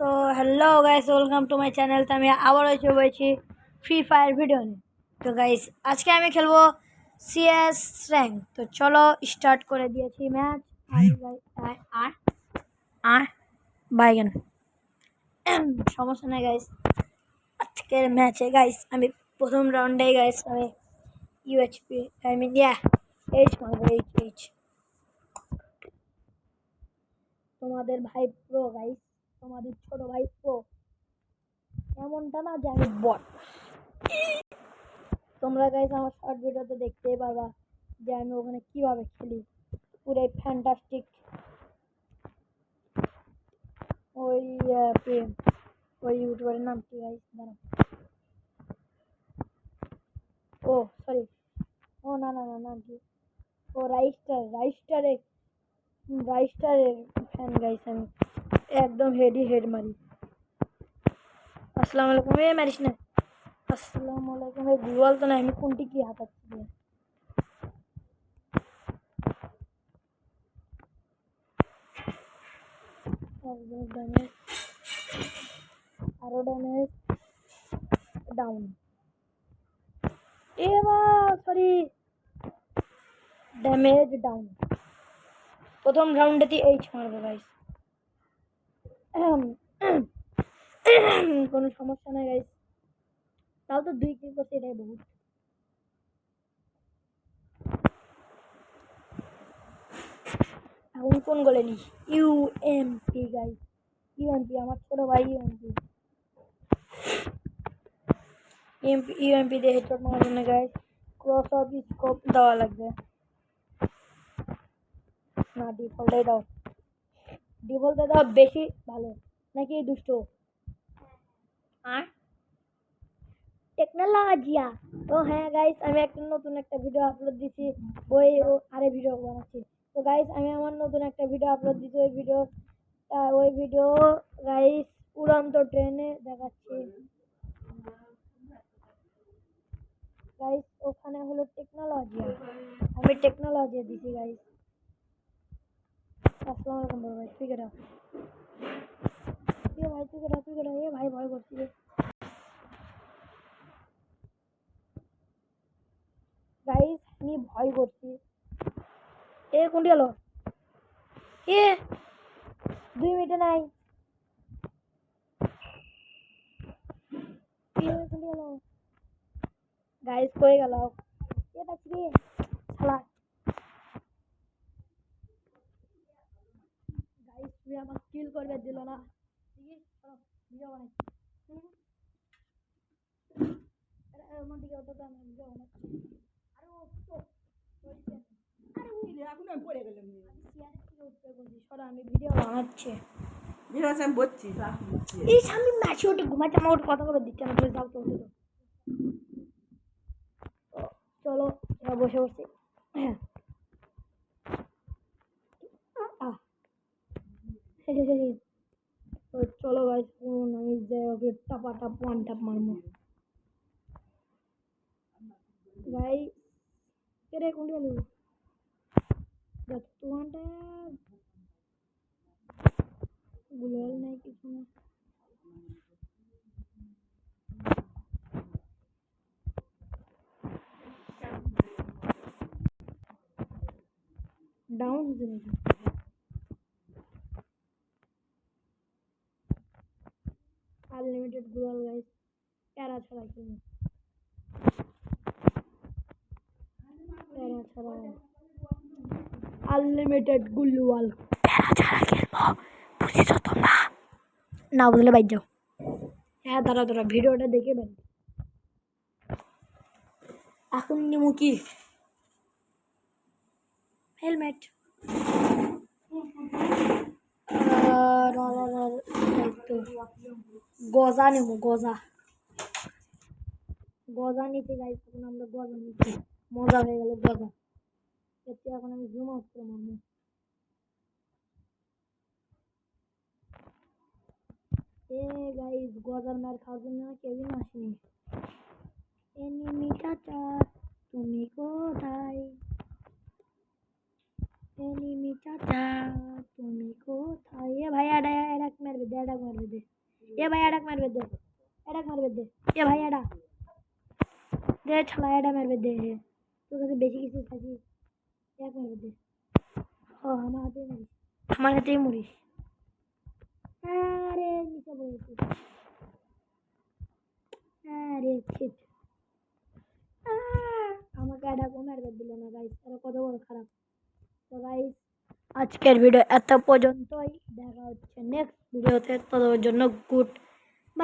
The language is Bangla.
তো hello guys welcome to my channel তো আমি আবারও হয়েছি ফ্রি ফায়ার ভিডিও নিয়ে। তো গাইস আজকে আমি খেলব সিএস র্যাঙ্ক তো চলো স্টার্ট করে দিয়েছি ম্যাচ আর আর আর বাইগান সমস্যা নেই গাইস আজকের ম্যাচে গাইস আমি প্রথম রাউন্ডে গাইস আমি UHP I mean yeah H মারবো এইচ এইচ তোমাদের ভাই প্রো গাইস তোমাদের ছোট ভাই প্রো এমনটা না যে আমি বট তোমরা গাইস আমার শর্ট ভিডিওতে দেখতেই পারবা যে আমি ওখানে কীভাবে খেলি। পুরো ফ্যান্টাস্টিক ওই ওই ইউটিউবারের নাম কি গাইস দাঁড়াও। ও সরি ও, না না না নাম কি? ও রাইস্টার রাইস্টারে রাইস্টারের ফ্যান গাইস আমি। একদম হেডি হেড মারি আসসালামু আলাইকুম এ মারিস না আসসালামু আলাইকুম এই গুগল তো না আমি কোনটি কি হাতাচ্ছি দিয়ে একদম ড্যামেজ আরও ড্যামেজ ডাউন এ মা সরি ড্যামেজ ডাউন প্রথম রাউন্ডেতে এইচ মারবো গাইস কোনো সমস্যা নাই গাইস তাও তো দুই কিল করছে, এটাই বহুত। এখন কোন গোলে নি? ইউএমপি গাইস ইউএমপি আমার ছোট ভাই ইউএমপি ইউএমপি ইউএমপি দিয়ে হেডশট মারার জন্য গাইস ক্রস অফ স্কোপ দেওয়া লাগবে। না ডিফল্টে দাও। ডিফল্টে দাও বেশি ভালো। নাকি দুষ্ট? আর? টেকনোলজিয়া। তো হ্যাঁ গাইস আমি একটা নতুন একটা ভিডিও আপলোড দিছি ওই ও আরে ভিডিও বানাচ্ছি। তো গাইস আমি আমার নতুন একটা ভিডিও আপলোড দিছি ওই ভিডিও ওই ভিডিও গাইস উড়ন্ত ট্রেনে দেখাচ্ছি। গাইস ওখানে হলো টেকনোলজিয়া। আমি টেকনোলজি দিছি গাইস আসসালামু আলাইকুম বড় ভাই তুই কেটা এ ভাই তুই কেটা তুই কেটা এ ভাই ভয় করছি রে গাইস আমি ভয় করছি এ কোনটি গেল এ দুই মিনিটে নাই গাইস কই গেল এ বাঁচি তুমি আমার কিল করবে দিল না। ঠিক আছে চলো ভিডিও আরে, আমার দিকে ওটা আমি ভিডিও বানাচ্ছি। আরে ও তো আরে উই এখন আমি পড়ে গেলাম চেয়ারের থেকে উঠতে বলছি সরো আমি ভিডিও বানাচ্ছি। আমি বলছি এই সামনে ম্যাচে ওঠে ঘুমাচ্ছে আমার কথা বলে দিচ্ছে না তুমি যাও তো চলো বসে বসে। চলো ভাই শুনুন, আমি যে ওকে টাপা টাপ ওয়ান টাপ মারবো। ভাই কেরে কোনটি গেল তো ওয়ান টাপ নাই কিছু না। ডাউন হয়েছে নাকি? আনলিমিটেড গুলাল গাইস প্যারা ছাড়া খেলব প্যারা ছাড়া। আনলিমিটেড গুলওয়াল প্যারা ছাড়া খেলব বুঝেছ তোমরা? না বুঝলে বাইর যাও হ্যাঁ দাঁড়া দাঁড়া ভিডিওটা দেখে বেন এখন নিমু কি? হেলমেট গজা নেব, গজা। গজা নিতে গাইস এখন আমরা গজা নিচ্ছি। মজা হয়ে গেল গজা। এতে এখন আমি জুম আউট করে মারবো। এ গাইস গজার মার খাওয়ার জন্য কেউই আসেনি। এনিমি চাচা, তুমি কোথায়? এনিমি চাচা তুমি কোথায় এ ভাই এটা এটা মারবে দে এটা মারবে দে এ ভাই এডাক মারবে দে এডাক মারবে দে এ ভাই এডা দে ছালা এডা মারবে দে তোর কাছে বেশি কিছু থাকিস এক মারবে দে ও আমার হাতেই মরিস আমার হাতেই মরিস আরে নিচে পড়েছি আরে ছিট আহ, আমাকে এটা কোনো মারবে দিল না গাইস এটা কত বড় খারাপ তো গাইস আজকের ভিডিও এত পর্যন্তই। দেখা হচ্ছে নেক্সট ভিডিওতে তোদের জন্য গুড